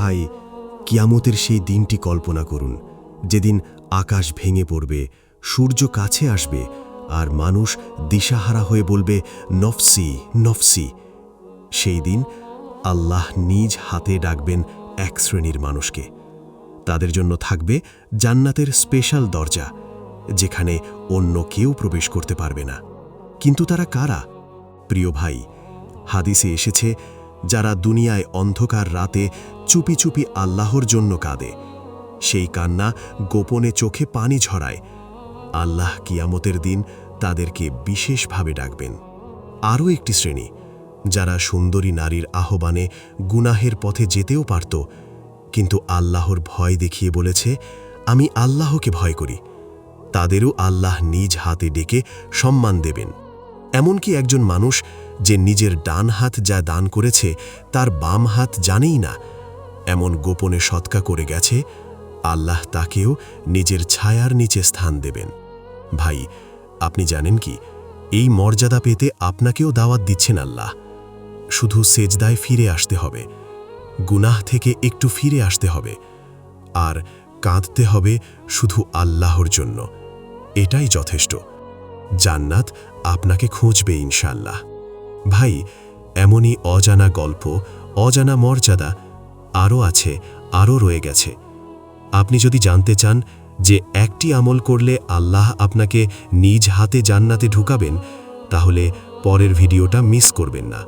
ভাই, কিয়ামতের সেই দিনটি কল্পনা করুন। যেদিন আকাশ ভেঙে পড়বে, সূর্য কাছে আসবে, আর মানুষ দিশাহারা হয়ে বলবে, নফসি নফসি। সেই দিন আল্লাহ নিজ হাতে ডাকবেন এক শ্রেণির মানুষকে। তাদের জন্য থাকবে জান্নাতের স্পেশাল দরজা, যেখানে অন্য কেউ প্রবেশ করতে পারবে না। কিন্তু তারা কারা? প্রিয় ভাই, হাদিসে এসেছে যারা দুনিয়ায় অন্ধকার রাতে চুপি চুপি আল্লাহর জন্য কাঁদে। সেই কান্না গোপনে চোখে পানি ঝরায় আল্লাহ কিয়ামতের দিন তাদেরকে বিশেষভাবে ডাকবেন। আরও একটি শ্রেণি, যারা সুন্দরী নারীর আহ্বানে গুনাহের পথে যেতেও পারত, কিন্তু আল্লাহর ভয় দেখিয়ে বলেছে, আমি আল্লাহকে ভয় করি। তাদেরও আল্লাহ নিজ হাতে ডেকে সম্মান দেবেন। এমনকি একজন মানুষ যে নিজের ডান হাত যা দান করেছে, তার বাম হাত জানেই না। এমন গোপনে সৎকা করে গেছে, আল্লাহ তাকেও নিজের ছায়ার নিচে স্থান দেবেন। ভাই, আপনি জানেন কি, এই মর্যাদা পেতে আপনাকেও দাওয়াত দিচ্ছেন আল্লাহ। শুধু সেজদায় ফিরে আসতে হবে, গুনাহ থেকে একটু ফিরে আসতে হবে, আর কাঁদতে হবে শুধু আল্লাহর জন্য। এটাই যথেষ্ট। জান্নাত আপনাকে খুঁজবে ইনশাল্লাহ ভাই, এমনই অজানা গল্প, অজানা মর্যাদা আরও আছে, আরও রয়ে গেছে। আপনি যদি জানতে চান যে একটি আমল করলে আল্লাহ আপনাকে নিজ হাতে জান্নাতে ঢুকাবেন, তাহলে পরের ভিডিওটা মিস করবেন না।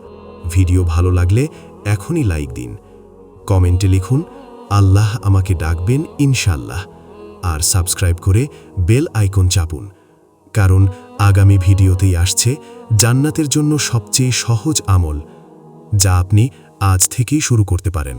ভিডিও ভালো লাগলে এখনই লাইক দিন। কমেন্টে লিখুন, আল্লাহ আমাকে ডাকবেন ইনশাল্লাহ আর সাবস্ক্রাইব করে বেল আইকন চাপুন, কারণ আগামী ভিডিওতেই আসছে জান্নাতের জন্য সবচেয়ে সহজ আমল, যা আপনি আজ থেকেই শুরু করতে পারেন।